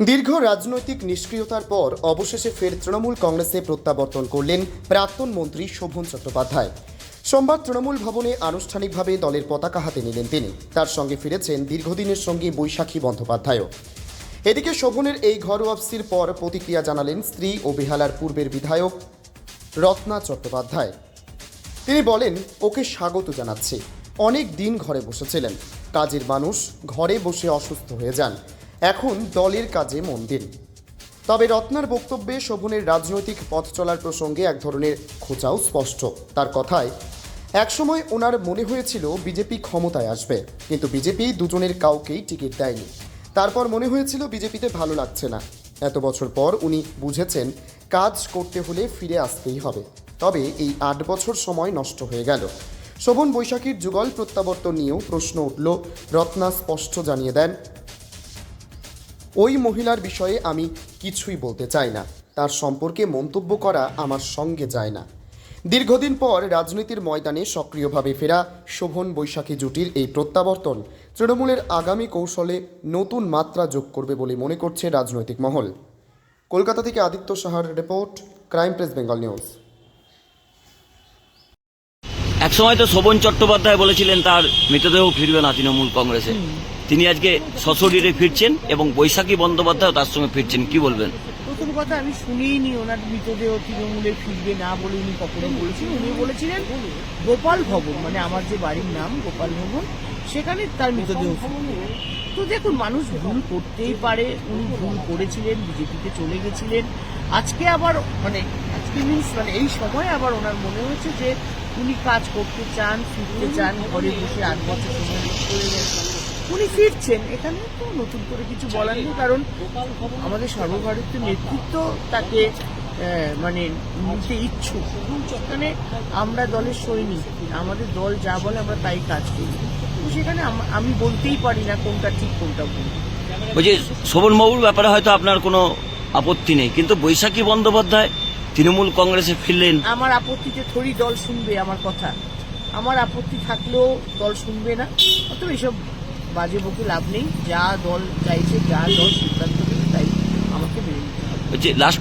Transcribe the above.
দীর্ঘ রাজনৈতিক নিষ্ক্রিয়তার পর অবশেষে ফের তৃণমূল কংগ্রেসে প্রত্যাবর্তন করলেন প্রাক্তন মন্ত্রী শোভন চট্টোপাধ্যায়। সোমবার তৃণমূল ভবনে আনুষ্ঠানিকভাবে দলের পতাকা হাতে নিলেন তিনি। তার সঙ্গে ফিরেছেন দীর্ঘদিনের সঙ্গী বৈশাখী বন্দ্যোপাধ্যায়ও। এদিকে শোভনের এই ঘর ওয়াপসির পর প্রতিক্রিয়া জানালেন স্ত্রী ও বেহালার পূর্বের বিধায়ক রত্না চট্টোপাধ্যায়। তিনি বলেন, ওকে স্বাগত জানাচ্ছি। অনেক দিন ঘরে বসেছিলেন। কাজের মানুষ ঘরে বসে অসুস্থ হয়ে যান। এখন দলের কাজে মন দিন। তবে রত্নার বক্তব্যে শোভনের রাজনৈতিক পথ চলার প্রসঙ্গে এক ধরনের খোঁচাও স্পষ্ট। তার কথায়, একসময় ওনার মনে হয়েছিল বিজেপি ক্ষমতায় আসবে, কিন্তু বিজেপি দুজনের কাউকেই টিকিট দেয়নি। তারপর মনে হয়েছিল বিজেপিতে ভালো লাগছে না। এত বছর পর উনি বুঝেছেন, কাজ করতে হলে ফিরে আসতেই হবে। তবে এই আট বছর সময় নষ্ট হয়ে গেল। শোভন বৈশাখীর যুগল প্রত্যাবর্তন নিয়েও প্রশ্ন উঠল। রত্না স্পষ্ট জানিয়ে দেন ওই মহিলার বিষয়ে আমি কিছুই বলতে চাই না। তার সম্পর্কে মন্তব্য করা আমার সঙ্গে যায় না। দীর্ঘদিন পর রাজনীতির ময়দানে সক্রিয়ভাবে ফেরা শোভন বৈশাখী জুটির এই প্রত্যাবর্তন তৃণমূলের আগামী কৌশলে নতুন মাত্রা যোগ করবে বলে মনে করছে রাজনৈতিক মহল। কলকাতা থেকে আদিত্য সাহার report crime press Bengal news. একসময় তো শোভন চট্টোপাধ্যায় বলেছিলেন তার মৃতদেহ ফিরবে না তৃণমূল কংগ্রেসে। তিনি আজকে সশরীরে ফিরছেন এবং বৈশাখী বন্দ্যোপাধ্যায় তার সঙ্গে ফিরছেন। কি বলবেন? প্রথম কথা, আমি শুনিনি ওনার মৃতদেহ তৃণমূলে ফিরবে না বলে উনি কখনো বলেছিলেন উনি বলেছিলেন, গোপাল ভবন মানে আমার যে বাড়ির নাম, গোপাল ভবন, সেখানে তার মৃতদেহ তো দেখুন, মানুষ ভুল করতেই পারে। উনি ভুল করেছিলেন, বিজেপিতে চলে গেছিলেন। আজকে আবার মানে আজকে মিনস মানে এই সময় আবার ওনার মনে হয়েছে যে উনি কাজ করতে চান, ফিরতে চান, ঘরে বসে আট বছর সময় করে গেছেন। উনি ফিরছেন। এখানে তো নতুন করে কিছু বলার নেই কারণ আমাদের সর্বভারতীয় নেতৃত্ব তাকে মানে নিতে ইচ্ছুক। সেখানে আমরা দলের সৈনিক আমাদের দল যা বলে আমরা তাই কাজ করি। তো সেখানে আম- আমি বলতেই পারি না কোনটা ঠিক কোনটা ভুল। বলছি শোভন বাবুর ব্যাপারে হয়তো আপনার কোনো আপত্তি নেই কিন্তু বৈশাখী বন্দ্যোপাধ্যায় তৃণমূল কংগ্রেসে ফিরলেন। আমার আপত্তিতে থরি দল শুনবে আমার কথা। আমার আপত্তি থাকলেও দল শুনবে না অতএব এসব বাজে বকে লাভ নেই যা দল চাইছে যা দল সিদ্ধান্ত নেবে তাই আমাকে মেনে নিতে হবে বলছি লাস্ট